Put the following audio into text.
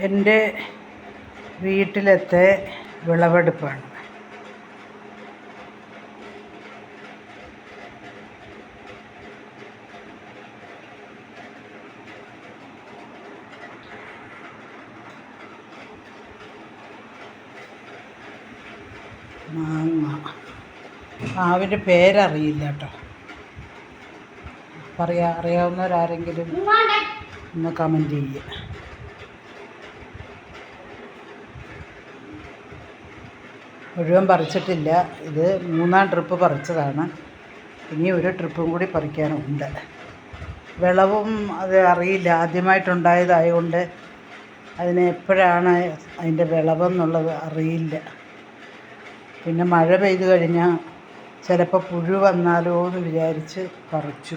എന്റെ വീട്ടിലത്തെ വിളവെടുപ്പാണ്. മാങ്ങ. മാവിന്റെ പേരറിയില്ല കേട്ടോ. പറയാ അറിയാവുന്നവരാരെങ്കിലും ഒന്ന് കമന്റ് ചെയ്യുക മുഴുവൻ പറിച്ചിട്ടില്ല. ഇത് മൂന്നാം ട്രിപ്പ് പറിച്ചതാണ്. ഇനി ഒരു ട്രിപ്പും കൂടി പറിക്കാനുണ്ട്. വിളവും അത് അറിയില്ല. ആദ്യമായിട്ടുണ്ടായതായതുകൊണ്ട് അതിന് എപ്പോഴാണ് അതിന്റെ വിളവെന്നുള്ളത് അറിയില്ല. പിന്നെ മഴ പെയ്തു കഴിഞ്ഞാൽ ചിലപ്പോൾ പുഴു വന്നാലോ എന്ന് വിചാരിച്ച് പറിച്ചു.